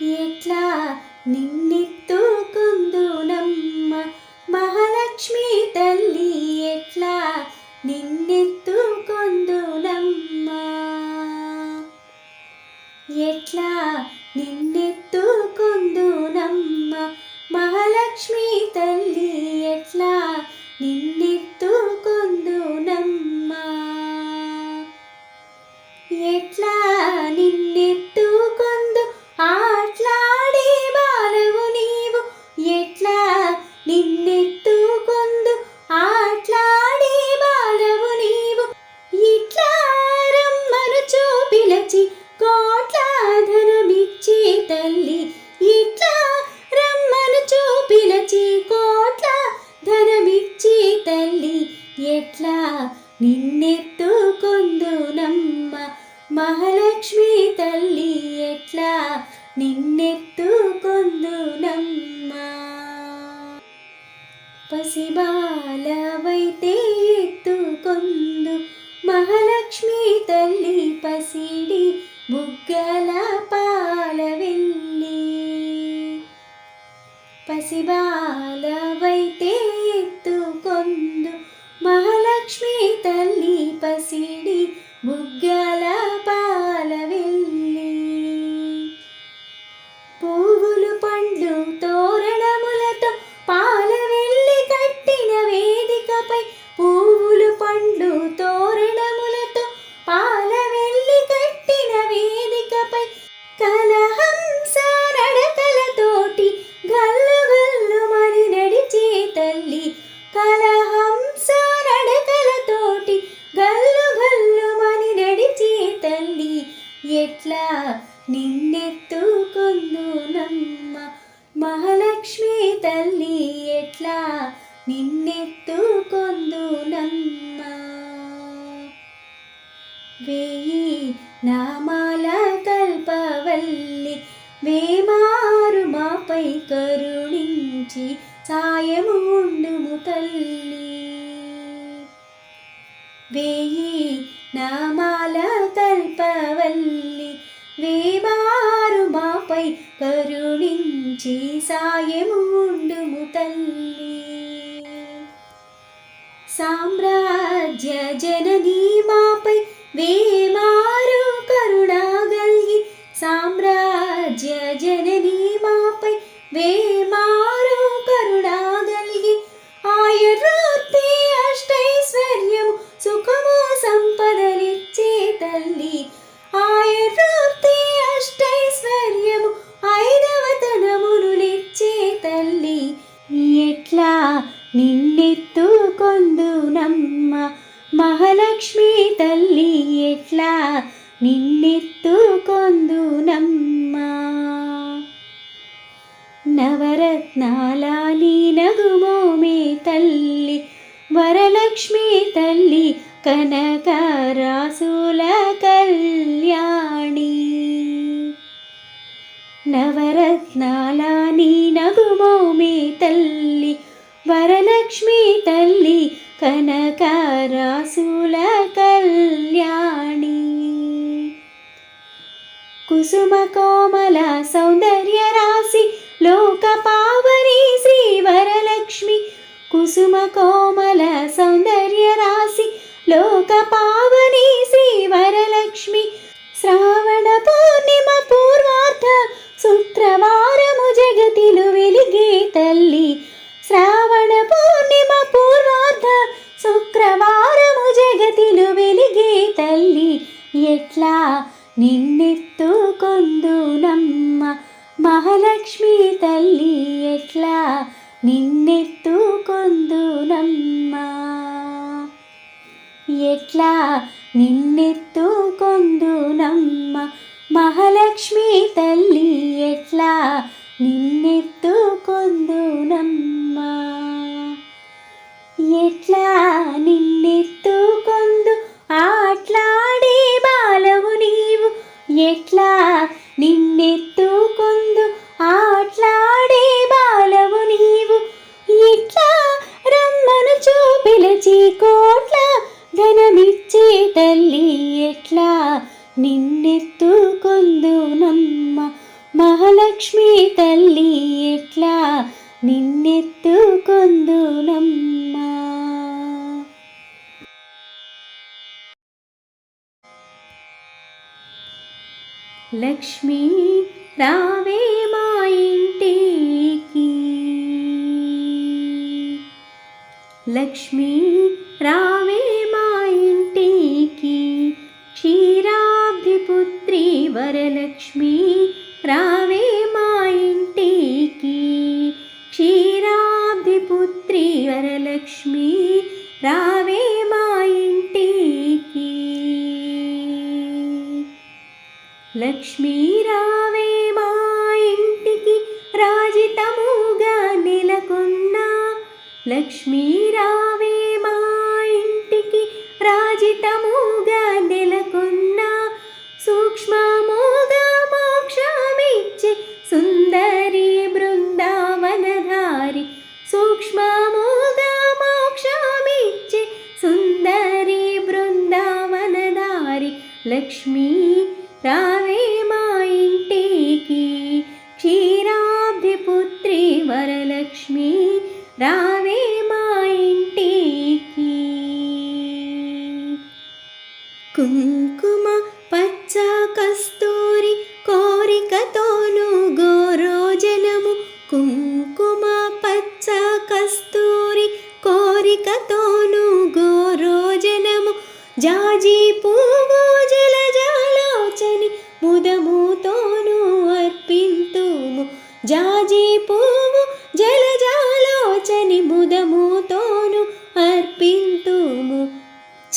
ఎట్లా నిన్నెత్తుకుందునమ్మ? మహాలక్ష్మి తల్లి ఎట్లా నిన్నెత్తుకుందునమ్మ? ఎట్లా నిన్నెత్తుకుందునమ్మ? మహాలక్ష్మి తల్లి ఎట్లా నిన్నెత్తుకుందునమ్మ? ఎట్లా A arte పండ్లు మహాలక్ష్మి తల్లి ఎట్లా నిన్నెత్తుకొందునమ్మ? వేయి నామాల కల్పవల్లి వేమారు మాపై కరుణించి సాయము ఉండుము తల్లి. వేయి నామాల కల్పవల్లి వేమారు మాపై కరుణించి సాయము ఉండుము తల్లి. సామ్రా నిన్నెత్తుకొందునమ్మ. మహాలక్ష్మి తల్లి ఎట్లా నిన్నెత్తుకొందునమ్మ. నవరత్నాల నగుమోమే తల్లి. వరలక్ష్మి తల్లి కనకరాసుల కళ్యాణి. నవరత్నాల నగుమోమే తల్లి. వరలక్ష్మి తల్లి కనకారాసుల కళ్యాణి. కుసుమ కోమల సౌందర్య రాశి లోక పావని శ్రీ వరలక్ష్మి. కుసుమ కోమల సౌందర్య రాశి లోక పావని శ్రీ వరలక్ష్మి. శ్రావణ పూర్ణిమ పూర్వార్థ శుక్రవారము జగతిలు వెలిగే తల్లి. శ్రావణ పూర్ణిమ పూర్వార్థ శుక్రవారము జగతిలు వెలిగే తల్లి ఎట్లా నిన్న లక్ష్మీ రావే మా ఇంటికి. లక్ష్మీ రావే మా ఇంటికి. క్షీరాబ్ధిపుత్రి వరలక్ష్మి రావే మా ఇంటికి. క్షీరాబ్ధిపుత్రి వరలక్ష్మి రా లక్ష్మీ రావే మా ఇంటికి రాజితముగా నెలకొన్నా. లక్ష్మీ రావే లక్ష్మి రావే మా ఇంటికి. కుంకుమ పచ్చ కస్తూరి కోరికతోను గోరోజనము. కుంకుమ పచ్చ కస్తూరి కోరికతోను గోరోజనము. జాజి పువ్వు జలజాలోచని ముదముతోను అర్పింతుము. జాజి పువ్వు జలజాలోచని ముదముతోను అర్పింతుము.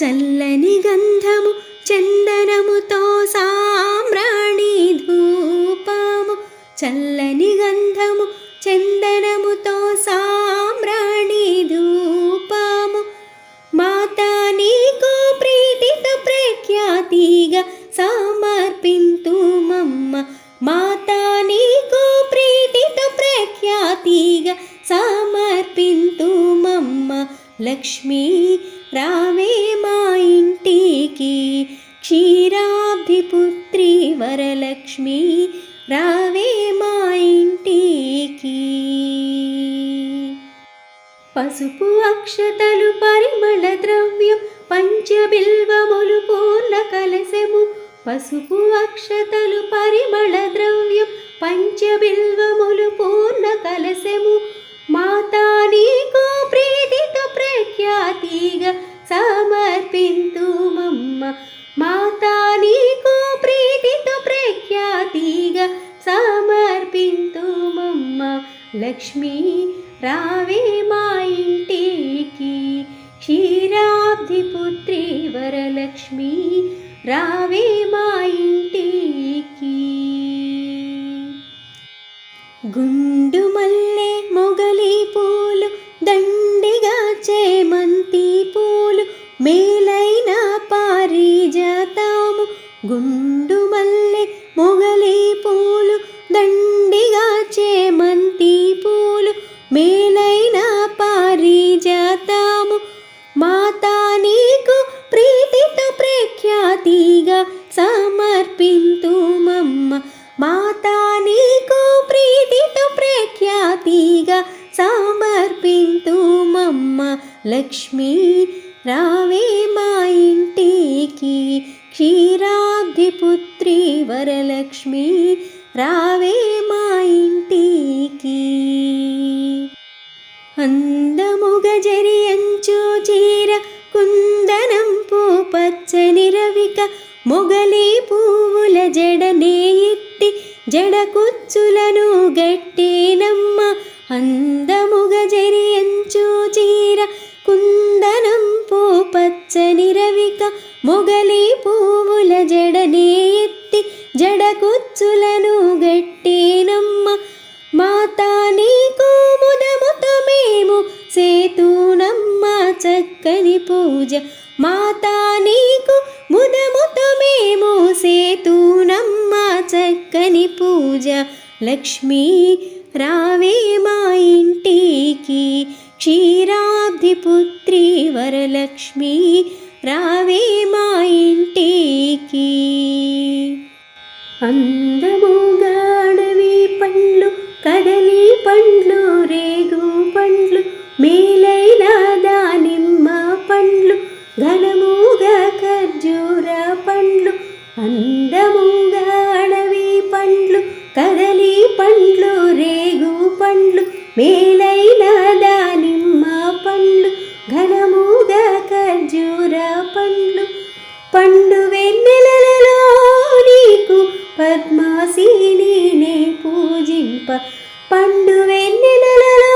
చల్లని గంధము చందనముతో సామ్రాణి ధూపము. చల్లని గంధము సమర్పింతు మమ్మ లక్ష్మీ రావే మా ఇంటికి. క్షీరాబ్ధిపుత్రి వరలక్ష్మి రావే మా ఇంటికి. పసుపు అక్షతలు పరిమళ ద్రవ్యం పంచబిల్వములు పూర్ణ కలశము. పసుపు అక్షతలు పరిమళ ద్రవ్యం పంచబిల్వములు పూర్ణ కలశము. మాతా నీకు ప్రీతితో ప్రఖ్యాతిగా సమర్పింతుమమ్మ. మాతా నీకు ప్రీతితో ప్రఖ్యాతిగా సమర్పింతుమమ్మ. లక్ష్మీ లక్ష్మి రావే మా ఇంటికి. అందముగ జరి అంచు చీర కుందనం పూ పచ్చని రవిక మొగలి పువ్వుల జడనే ఎత్తి జడకుచ్చులను గట్టేనమ్మ. అందముగ జరి అంచు చీర కుందనం పూ పచ్చని రవిక మొగలి పువ్వుల జడనే ఎత్తి జడకుచ్చులను గట్టేనమ్మ మాతా నీకు ముదముతో మేము సేతునమ్మ చక్కని పూజ. మాతా నీకు ముదముతో మేము సేతునమ్మ చక్కని పూజ. లక్ష్మీ రావే మా ఇంటికి క్షీరాబ్ధిపుత్రి వరలక్ష్మి రావే మా ఇంటికి. అందముగాడవి పండ్లు కదలి పండ్లు రేగు పండ్లు మేలైన దానిమ్మ పండ్లు ఘనముగా ఖర్జూర పండ్లు అందముగా అడవి పండ్లు కదలి పండ్లు రేగు పండ్లు మేలైన దానిమ్మ పండ్లు ఘనముగా ఖర్జూర పండ్లు పండు వెన్న పద్మాసీనే పూజింప. పండు వెన్నెలలో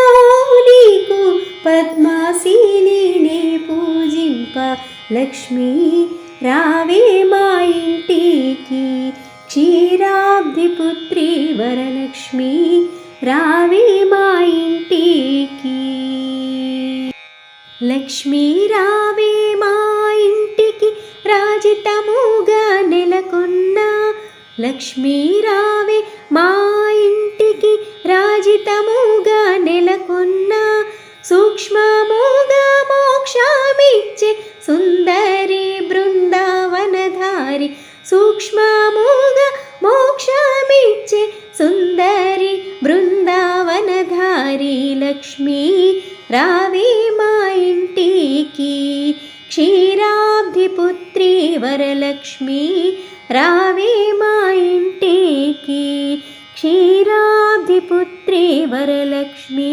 నీకు పద్మాసీనే పూజింప. లక్ష్మీ లక్ష్మీ రావే మా ఇంటికి రాజితముగా నెలకొన్న సూక్ష్మముగా మోక్షామిచ్చే సుందరి బృందావనధారి సూక్ష్మముగా మోక్షమిచ్చే సుందరి బృందావనధారి లక్ష్మీ రా శ్రీ వరలక్ష్మీ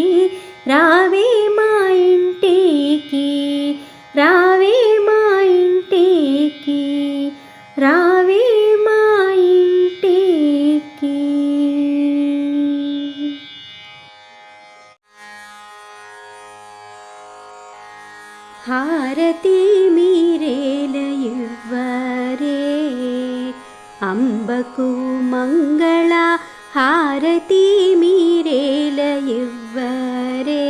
रे।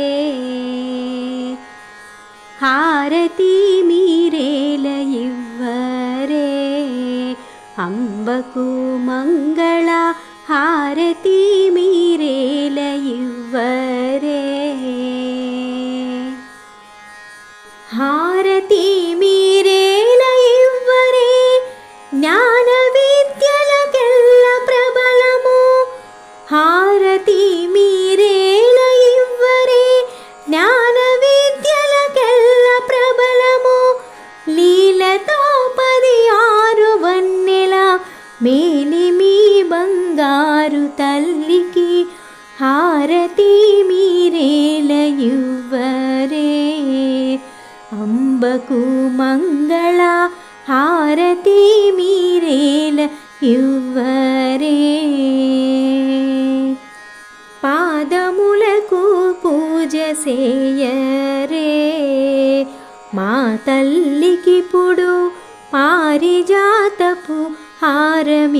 हारती मीरेलयरे अम्बकोमङ्गला हारति मीरेलय మేలి మీ బంగారు తల్లికి హారతి మీరేల అంబకు మంగళ హారతి మీరేల ఇవ్వరే. పాదములకు పూజ చేయరే మా తల్లికిప్పుడు పారిజాతపు హారమివ్వరే.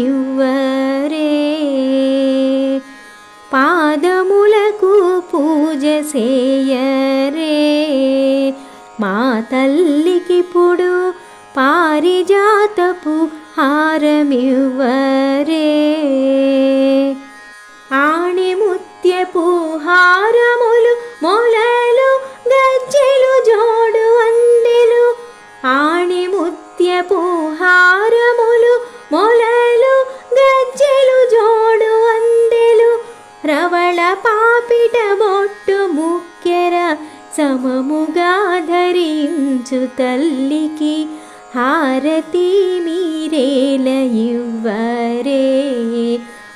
పాదములకు పూజ చేయరే మా తల్లికిప్పుడు పారిజాతపు హారమివ్వరే. పాపిట బొట్టు ముక్కెర సమముగా ధరించు తల్లికి హారతి మీరేల ఇవ్వరే.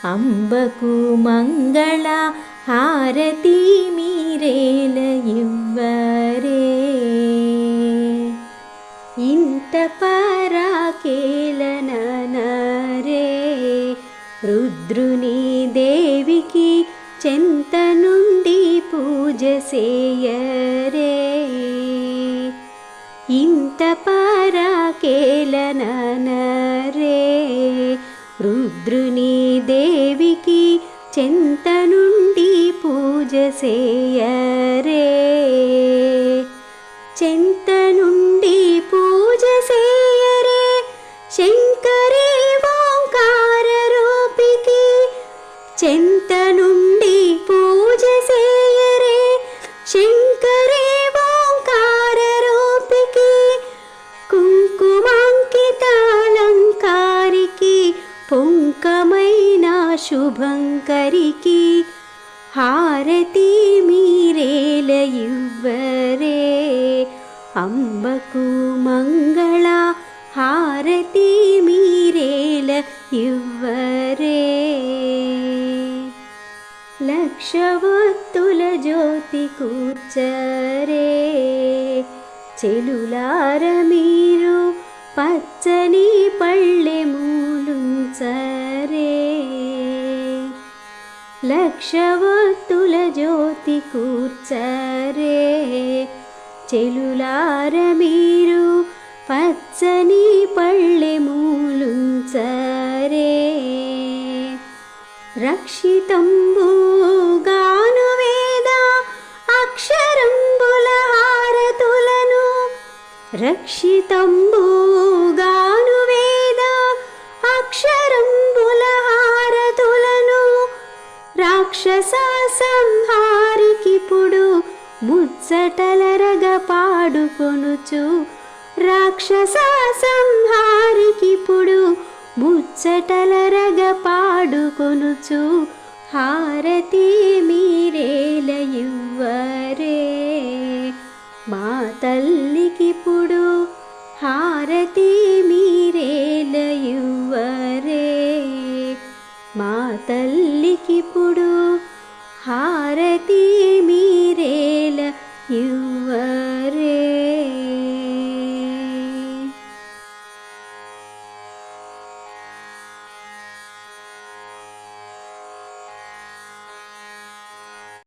అంబకు మంగళ హారతి మీరేల ఇవ్వరే. ఇంత పరాకే సేయరే ఇంత పరాకేలనరే రుద్రుని దేవికి చెంత నుండి పూజ సేయరే అంబకు మంగళ హారతి మీరేల ఇవ్వరే లక్షవత్తుల జ్యోతి కూర్చరే చెలులార మీరు పచ్చని పళ్ళె మూలుంచరే లక్షవత్తుల జ్యోతి కూర్చరే చెలులార మీరు పచ్చని పళ్ళె మూలుంచరే. రక్షితంబు గాను వేద అక్షరంబుల హారతులను రక్షితంబుగాను వేద అక్షరంబుల హారతులను రాక్షస సంహారికిప్పుడు ముచ్చటలరగ పాడుకొనుచు. రాక్షస సంహారికిప్పుడు ముచ్చటలరగ పాడుకొనుచు. హారతి మీరేల మా తల్లికిప్పుడు హారతి మీరేల మా తల్లికిప్పుడు